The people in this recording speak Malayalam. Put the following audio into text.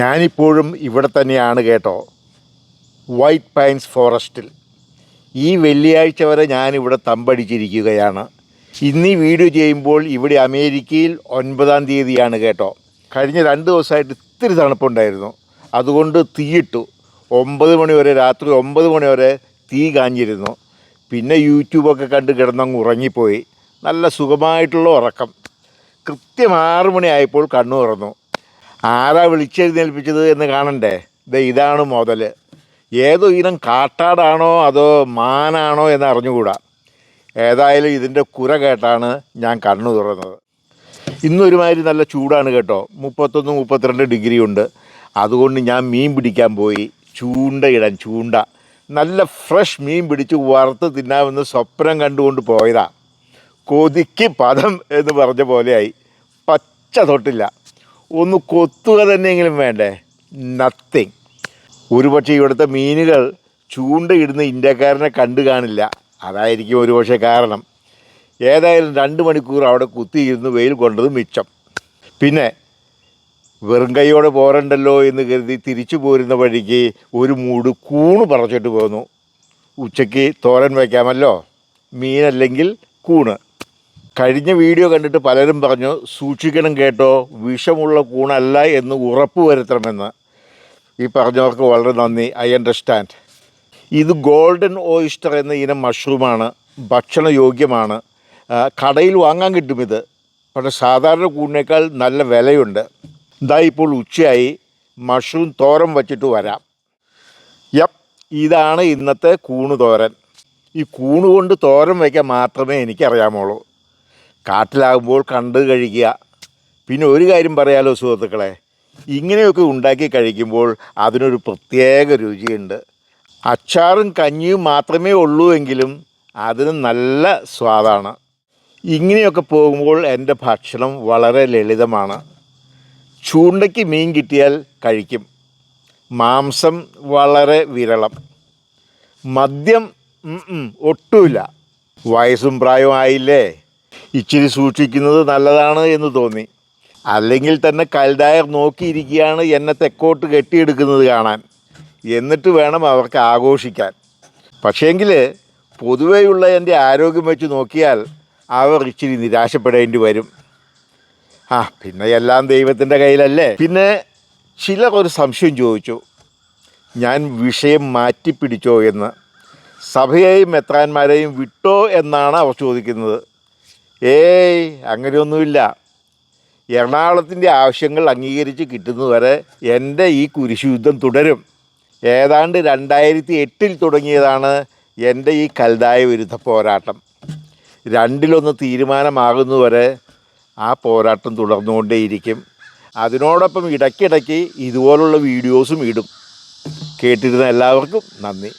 ഞാനിപ്പോഴും ഇവിടെ തന്നെയാണ് കേട്ടോ. വൈറ്റ് പൈൻസ് ഫോറസ്റ്റിൽ ഈ വെള്ളിയാഴ്ച വരെ ഞാനിവിടെ തമ്പടിച്ചിരിക്കുകയാണ്. ഇന്ന് ഈ വീഡിയോ ചെയ്യുമ്പോൾ ഇവിടെ അമേരിക്കയിൽ ഒൻപതാം തീയതിയാണ് കേട്ടോ. കഴിഞ്ഞ രണ്ട് ദിവസമായിട്ട് ഇത്തിരി തണുപ്പുണ്ടായിരുന്നു. അതുകൊണ്ട് തീയിട്ടു. ഒമ്പത് മണി വരെ രാത്രി ഒമ്പത് മണി വരെ തീ കാഞ്ഞിരുന്നു. പിന്നെ യൂട്യൂബൊക്കെ കണ്ട് കിടന്നങ്ങ് ഉറങ്ങിപ്പോയി. നല്ല സുഖമായിട്ടുള്ള ഉറക്കം. കൃത്യം ആറ് മണിയായപ്പോൾ കണ്ണു തുറന്നു ആരാ വിളിച്ചെഴുന്നേൽപ്പിച്ചത് എന്ന് കാണണ്ടേ? ദേ ഇതാണ് മുതൽ ഏതോ ഇനം കാട്ടാടാണോ അതോ മാനാണോ എന്ന് അറിഞ്ഞുകൂടാ. ഏതായാലും ഇതിന്റെ കുര കേട്ടാണ് ഞാൻ കണ്ണു തുറന്നത്. ഇന്നൊരുമാതിരി നല്ല ചൂടാണ് കേട്ടോ. മുപ്പത്തൊന്ന് മുപ്പത്തിരണ്ട് ഡിഗ്രി ഉണ്ട്. അതുകൊണ്ട് ഞാൻ മീൻ പിടിക്കാൻ പോയി. ചൂണ്ട ഇടാൻ ചൂണ്ട. നല്ല ഫ്രഷ് മീൻ പിടിച്ച് വറുത്ത് തിന്നാമെന്ന് സ്വപ്നം കണ്ടുകൊണ്ട് പോയതാ. കൊതിക്ക് പദം എന്ന് പറഞ്ഞ പോലെയായി. പച്ച തൊട്ടില്ല. ഒന്ന് കൊത്തുക തന്നെയെങ്കിലും വേണ്ടേ? നത്തിങ് ഒരുപക്ഷെ ഇവിടുത്തെ മീനുകൾ ചൂണ്ടയിടുന്ന ഇന്ത്യക്കാരനെ കണ്ടു കാണില്ല. അതായിരിക്കും ഒരുപക്ഷെ കാരണം. ഏതായാലും രണ്ട് മണിക്കൂർ അവിടെ കുത്തിയിരുന്ന് വെയിൽ കൊണ്ടത് മിച്ചം. പിന്നെ വെറും കൈയോടെ പോരണ്ടല്ലോ എന്ന് കരുതി തിരിച്ചു പോരുന്ന വഴിക്ക് ഒരു മൂട് കൂണ് പറിച്ചിട്ട് പോന്നു. ഉച്ചയ്ക്ക് തോരൻ വയ്ക്കാമല്ലോ. മീനല്ലെങ്കിൽ കൂണ്. കഴിഞ്ഞ വീഡിയോ കണ്ടിട്ട് പലരും പറഞ്ഞു സൂക്ഷിക്കണം കേട്ടോ വിഷമുള്ള കൂണല്ല എന്ന് ഉറപ്പ് വരുത്തണമെന്ന്. ഈ പറഞ്ഞവർക്ക് വളരെ നന്ദി. I understand. ഇത് ഗോൾഡൻ ഓയിസ്റ്റർ എന്ന ഇനം മഷ്റൂമാണ് ഭക്ഷണയോഗ്യമാണ്. യോഗ്യമാണ് കടയിൽ വാങ്ങാൻ കിട്ടും ഇത്. പക്ഷേ സാധാരണ കൂണിനേക്കാൾ നല്ല വിലയുണ്ട്. ഇതാ ഇപ്പോൾ ഉച്ചയായി. മഷ്റൂം തോരൻ വച്ചിട്ട് വരാം. യപ്പ് ഇതാണ് ഇന്നത്തെ കൂണ് തോരൻ ഈ കൂണ് കൊണ്ട് തോരൻ വയ്ക്കാൻ മാത്രമേ എനിക്കറിയാമുള്ളൂ കാട്ടിലാകുമ്പോൾ കണ്ട് കഴിക്കുക. പിന്നെ ഒരു കാര്യം പറയാലോ സുഹൃത്തുക്കളെ. ഇങ്ങനെയൊക്കെ ഉണ്ടാക്കി കഴിക്കുമ്പോൾ അതിനൊരു പ്രത്യേക രുചിയുണ്ട്. അച്ചാറും കഞ്ഞിയും മാത്രമേ ഉള്ളൂ എങ്കിലും അതിന് നല്ല സ്വാദാണ്. ഇങ്ങനെയൊക്കെ പോകുമ്പോൾ എന്റെ ഭക്ഷണം വളരെ ലളിതമാണ്. ചൂണ്ടയ്ക്ക് മീൻ കിട്ടിയാൽ കഴിക്കും. മാംസം വളരെ വിരളം. മദ്യം ഒട്ടുമില്ല. വയസ്സും പ്രായവും ആയില്ലേ? ഇച്ചിരി സൂക്ഷിക്കുന്നത് നല്ലതാണ് എന്ന് തോന്നി. അല്ലെങ്കിൽ തന്നെ കൽഡായർ നോക്കിയിരിക്കുകയാണ് എന്നെ തെക്കോട്ട് കെട്ടിയെടുക്കുന്നത് കാണാൻ. എന്നിട്ട് വേണം അവർക്ക് ആഘോഷിക്കാൻ. പക്ഷേങ്കിൽ പൊതുവെയുള്ള എന്റെ ആരോഗ്യം വെച്ച് നോക്കിയാൽ അവർ ഇച്ചിരി നിരാശപ്പെടേണ്ടി വരും. ആ പിന്നെ എല്ലാം ദൈവത്തിന്റെ കയ്യിലല്ലേ? പിന്നെ ചിലർ ഒരു സംശയം ചോദിച്ചു. ഞാൻ വിഷയം മാറ്റിപ്പിടിച്ചോ എന്ന്. സഭയെയും മെത്രാന്മാരെയും വിട്ടോ എന്നാണ് അവർ ചോദിക്കുന്നത്. ഏയ് അങ്ങനെയൊന്നുമില്ല. എറണാകുളത്തിന്റെ ആവശ്യങ്ങൾ അംഗീകരിച്ച് കിട്ടുന്നതുവരെ എന്റെ ഈ കുരിശുയുദ്ധം തുടരും. ഏതാണ്ട് രണ്ടായിരത്തി എട്ടിൽ തുടങ്ങിയതാണ് എന്റെ ഈ കൽതായ വിരുദ്ധ പോരാട്ടം. രണ്ടിലൊന്ന് തീരുമാനമാകുന്നതുവരെ ആ പോരാട്ടം തുടർന്നുകൊണ്ടേയിരിക്കും. അതിനോടൊപ്പം ഇടയ്ക്കിടയ്ക്ക് ഇതുപോലുള്ള വീഡിയോസും ഇടും. കേട്ടിരുന്ന എല്ലാവർക്കും നന്ദി.